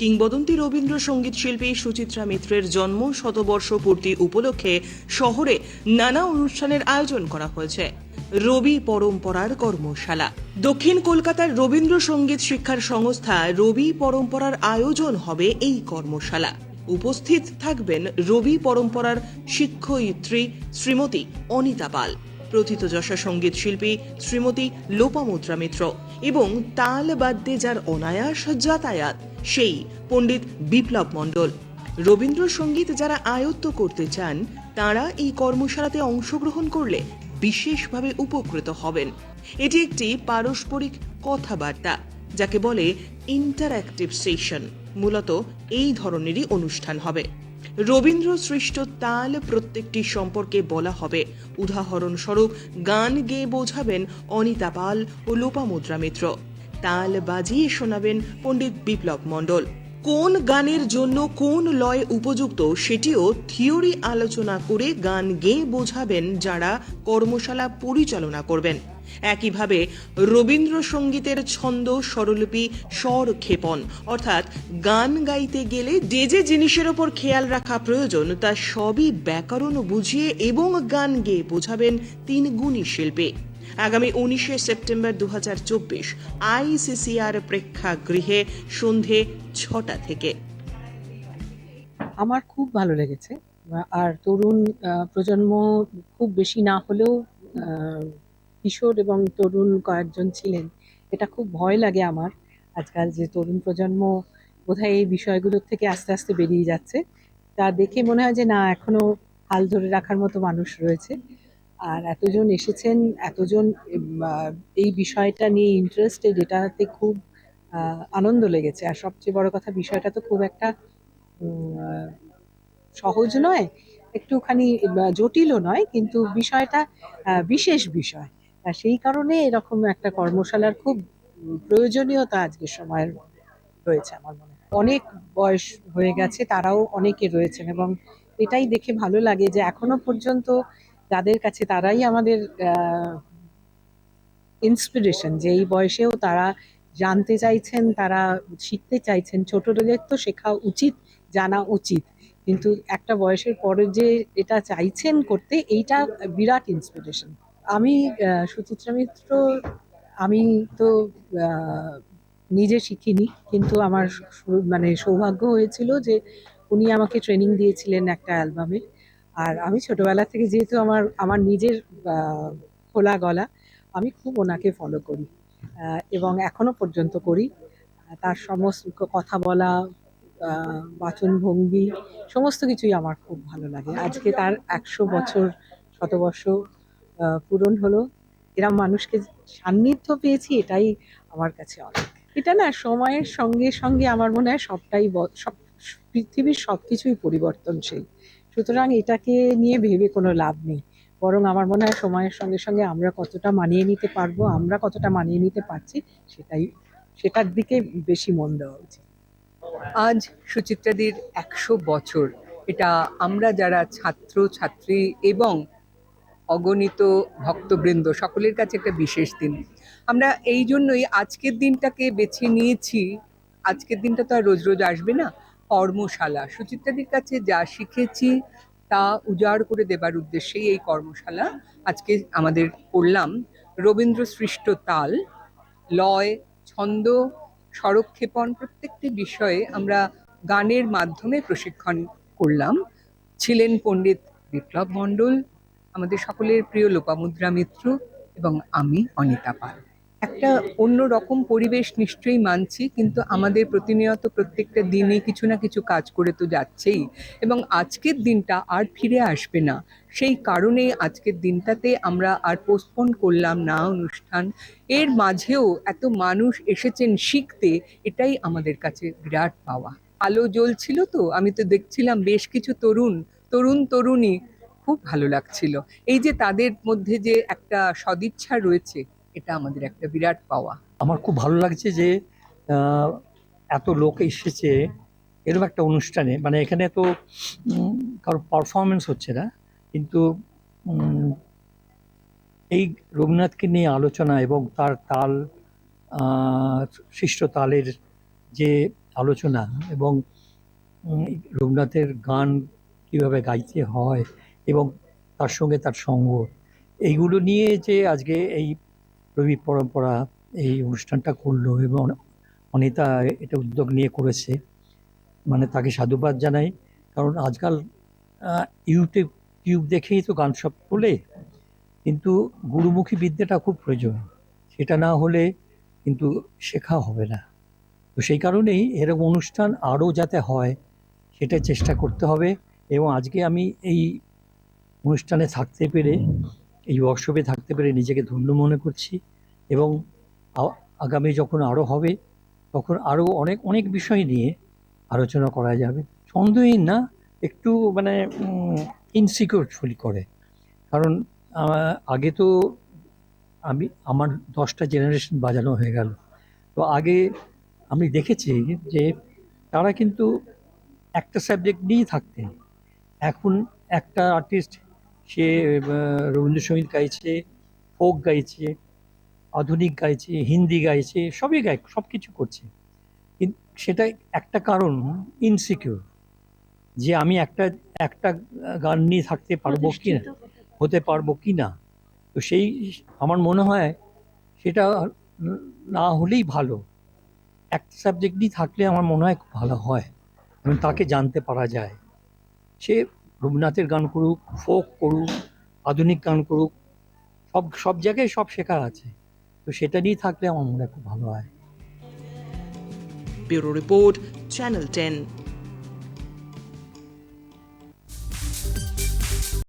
কিংবদন্তি রবীন্দ্রসঙ্গীত শিল্পী সুচিত্রা মিত্রের জন্ম শতবর্ষ পূর্তি উপলক্ষে শহরে নানা অনুষ্ঠানের আয়োজন করা হয়েছে। রবি পরম্পরার কর্মশালা। দক্ষিণ কলকাতার রবীন্দ্রসঙ্গীত শিক্ষার সংস্থা রবি পরম্পরার আয়োজন হবে এই কর্মশালা। উপস্থিত থাকবেন রবি পরম্পরার শিক্ষয়িত্রী শ্রীমতী অনিতা পাল। প্রথিতযশা সংগীত শিল্পী শ্রীমতী লোপামুদ্রা মিত্র এবং তাল বাদ্যে যার অনায়াস যাতায়াত, সেই পণ্ডিত বিপ্লব মণ্ডল। রবীন্দ্রসঙ্গীত যারা আয়ত্ত করতে চান, তারা এই কর্মশালাতে অংশগ্রহণ করলে বিশেষভাবে উপকৃত হবেন। এটি একটি পারস্পরিক কথাবার্তা, যাকে বলে ইন্টারঅ্যাক্টিভ সেশন মূলত এই ধরনেরই অনুষ্ঠান হবে। রবীন্দ্র সৃষ্ট তাল প্রত্যেকটি সম্পর্কে বলা হবে। উদাহরণস্বরূপ, গান গেয়ে বোঝাবেন অনিতা পাল ও লোপামুদ্রা মিত্র। তাল বাজিয়ে শোনাবেন পণ্ডিত বিপ্লব মণ্ডল। কোন গানের জন্য কোন লয় উপযুক্ত সেটিও থিওরি আলোচনা করে গান গেয়ে বোঝাবেন যারা কর্মশালা পরিচালনা করবেন। একইভাবে রবীন্দ্রসঙ্গীতের ছন্দ স্বরলিপি স্বর ক্ষেপণ, অর্থাৎ গান গাইতে গেলে যে যে জিনিসের ওপর খেয়াল রাখা প্রয়োজন, তা সবই ব্যাকরণ বুঝিয়ে এবং গান গেয়ে বোঝাবেন তিন গুণী শিল্পী। আগামী উনিশে সেপ্টেম্বর দু হাজার চব্বিশ, আইসিসিআর প্রেক্ষাগৃহে সন্ধে ছটা থেকে। আমার খুব ভালো লেগেছে। আর তরুণ প্রজন্ম খুব বেশি না হলেও কিশোর এবং তরুণ কয়েকজন ছিলেন। এটা খুব ভয় লাগে আমার। আজকাল যে তরুণ প্রজন্ম বোধহয় এই বিষয়গুলোর থেকে আস্তে আস্তে বেরিয়ে যাচ্ছে। তা দেখে মনে হয় যে না এখনও হাল ধরে রাখার মতো মানুষ রয়েছে। আর এতজন এসেছেন, এতজন এই বিষয়টা নিয়ে ইন্টারেস্টেড এটাতে খুব আনন্দ লেগেছে। আর সবচেয়ে বড় কথা, বিষয়টা তো খুব একটা সহজ নয়, একটুখানি জটিলও নয়, কিন্তু বিষয়টা বিশেষ বিষয়। আর সেই কারণে এরকম একটা কর্মশালার খুব প্রয়োজনীয়তা আজকের সময়ের রয়েছে আমার মনে হয়। অনেক বয়স হয়ে গেছে, তারাও অনেকে রয়েছেন এবং এটাই দেখে ভালো লাগে যে এখনও পর্যন্ত যাদের কাছে তারাই আমাদের ইন্সপিরেশন যে এই বয়সেও তারা জানতে চাইছেন, তারা শিখতে চাইছেন। ছোটদের তো শেখা উচিত, জানা উচিত। কিন্তু একটা বয়সের পরে যে এটা চাইছেন করতে, এইটা বিরাট ইন্সপিরেশন আমি সুচিত্রা মিত্র আমি তো নিজে শিখিনি কিন্তু আমার মানে সৌভাগ্য হয়েছিল যে উনি আমাকে ট্রেনিং দিয়েছিলেন একটা অ্যালবামে আর আমি ছোটবেলা থেকে যেহেতু আমার আমার নিজের খোলা গলা আমি খুব ওনাকে ফলো করি। এবং এখনও পর্যন্ত করি। তার সমস্ত কথা বলা আহ, বাচনভঙ্গি সমস্ত কিছুই আমার খুব ভালো লাগে। আজকে তার একশো বছর শতবর্ষ পূরণ হলো। এরম মানুষকে সান্নিধ্য পেয়েছি, এটাই আমার কাছে অনেক। এটা না সময়ের সঙ্গে সঙ্গে আমার মনে হয় সবটাই সব পৃথিবীর সব কিছুই পরিবর্তনশীল। সুতরাং এটাকে নিয়ে ভেবে কোনো লাভ নেই। বরং আমার মনে হয় সময়ের সঙ্গে সঙ্গে আমরা কতটা মানিয়ে নিতে পারব, আমরা কতটা মানিয়ে নিতে পারছি, সেটাই, সেটার দিকে বেশি মন দেওয়া উচিত। আজ সুচিত্রাদির একশো বছর। এটা আমরা যারা ছাত্র, ছাত্রী এবং অগণিত ভক্তবৃন্দ, সকলের কাছে একটা বিশেষ দিন। আমরা এই জন্যই আজকের দিনটাকে বেছে নিয়েছি। আজকের দিনটা তো আর রোজ রোজ আসবে না, কর্মশালা। সুচিত্রাদির কাছে যা শিখেছি, তা উজাড় করে দেবার উদ্দেশ্যেই এই কর্মশালা আজকে আমাদের করলাম। রবীন্দ্র সৃষ্ট তাল, লয়, ছন্দ, স্বরক্ষেপণ প্রত্যেকটি বিষয়ে আমরা গানের মাধ্যমে প্রশিক্ষণ করলাম। ছিলেন পণ্ডিত বিপ্লব মণ্ডল আমাদের সকলের প্রিয় লোপামুদ্রা মিত্র এবং আমি অনিতা পাল। একটা অন্য রকম পরিবেশ নিশ্চয়ই মানছি, কিন্তু আমাদের প্রতিনিয়ত প্রত্যেকটা দিনে কিছু না কিছু কাজ করে তো যাচ্ছেই এবং আজকের দিনটা আর ফিরে আসবে না। সেই কারণে আজকের দিনটাতে আমরা আর পোস্টপোন করলাম না অনুষ্ঠান। এর মাঝেও এত মানুষ এসেছেন শিখতে, এটাই আমাদের কাছে বিরাট পাওয়া। আলো জ্বলছিল তো, আমি তো দেখছিলাম বেশ কিছু তরুণ তরুণ তরুণী খুব ভালো লাগছিল। এই যে তাদের মধ্যে যে একটা সদিচ্ছা রয়েছে, এটা আমাদের একটা বিরাট পাওয়া। আমার খুব ভালো লাগছে যে এত লোক এসেছে, এরকম একটা অনুষ্ঠানে। মানে এখানে তো কারও পারফরমেন্স হচ্ছে না, কিন্তু এই রবীন্দ্রনাথকে নিয়ে আলোচনা এবং তার তাল সৃষ্ট তালের যে আলোচনা এবং রবীন্দ্রনাথের গান কীভাবে গাইতে হয় এবং তার সঙ্গে তার সঙ্গ। এইগুলো নিয়ে যে আজকে এই রবি পরম্পরা এই অনুষ্ঠানটা করল এবং অনিতা এটা উদ্যোগ নিয়ে করেছে মানে তাকে সাধুবাদ জানাই। কারণ আজকাল ইউটিউব, টিউব দেখেই তো গান সব তোলে, কিন্তু গুরুমুখী বিদ্যাটা খুব প্রয়োজন। সেটা না হলে কিন্তু শেখা হবে না। তো সেই কারণেই এরকম অনুষ্ঠান আরও যাতে হয়, সেটা চেষ্টা করতে হবে। এবং আজকে আমি এই অনুষ্ঠানে থাকতে পেরে, এই ওয়ার্কশপে থাকতে পেরে নিজেকে ধন্য মনে করছি এবং আগামী যখন আরও হবে, তখন আরও অনেক অনেক বিষয় নিয়ে আলোচনা করা যাবে। সন্দেহহীন না, একটু মানে ইনসিকিউর ফিল করে। কারণ আগে তো আমি, আমার দশটা জেনারেশন বাজানো হয়ে গেল। তো আগে আমি দেখেছি যে, তারা কিন্তু একটা সাবজেক্ট নিয়েই থাকতেন। এখন একটা আর্টিস্ট সে রবীন্দ্রসঙ্গীত গাইছে ফোক গাইছে আধুনিক গাইছে হিন্দি গাইছে সবই গায় সব কিছু করছে সেটা একটা কারণ ইনসিকিউর যে আমি একটা একটা গান নিয়ে থাকতে পারব কি না হতে পারব। কি না তো সেই আমার মনে হয় সেটা না হলেই ভালো। একটা সাবজেক্ট নিয়ে থাকলে আমার মনে হয় খুব ভালো হয় এবং তাকে জানতে পারা যায়। সে রবীন্দ্রনাথের গান করুক ফোক করুক, আধুনিক গান করুক, সব সব জায়গায় সব শেখার আছে। তো সেটা নিয়ে থাকলে আমার মনে খুব ভালো হয়। Bureau report, channel ten.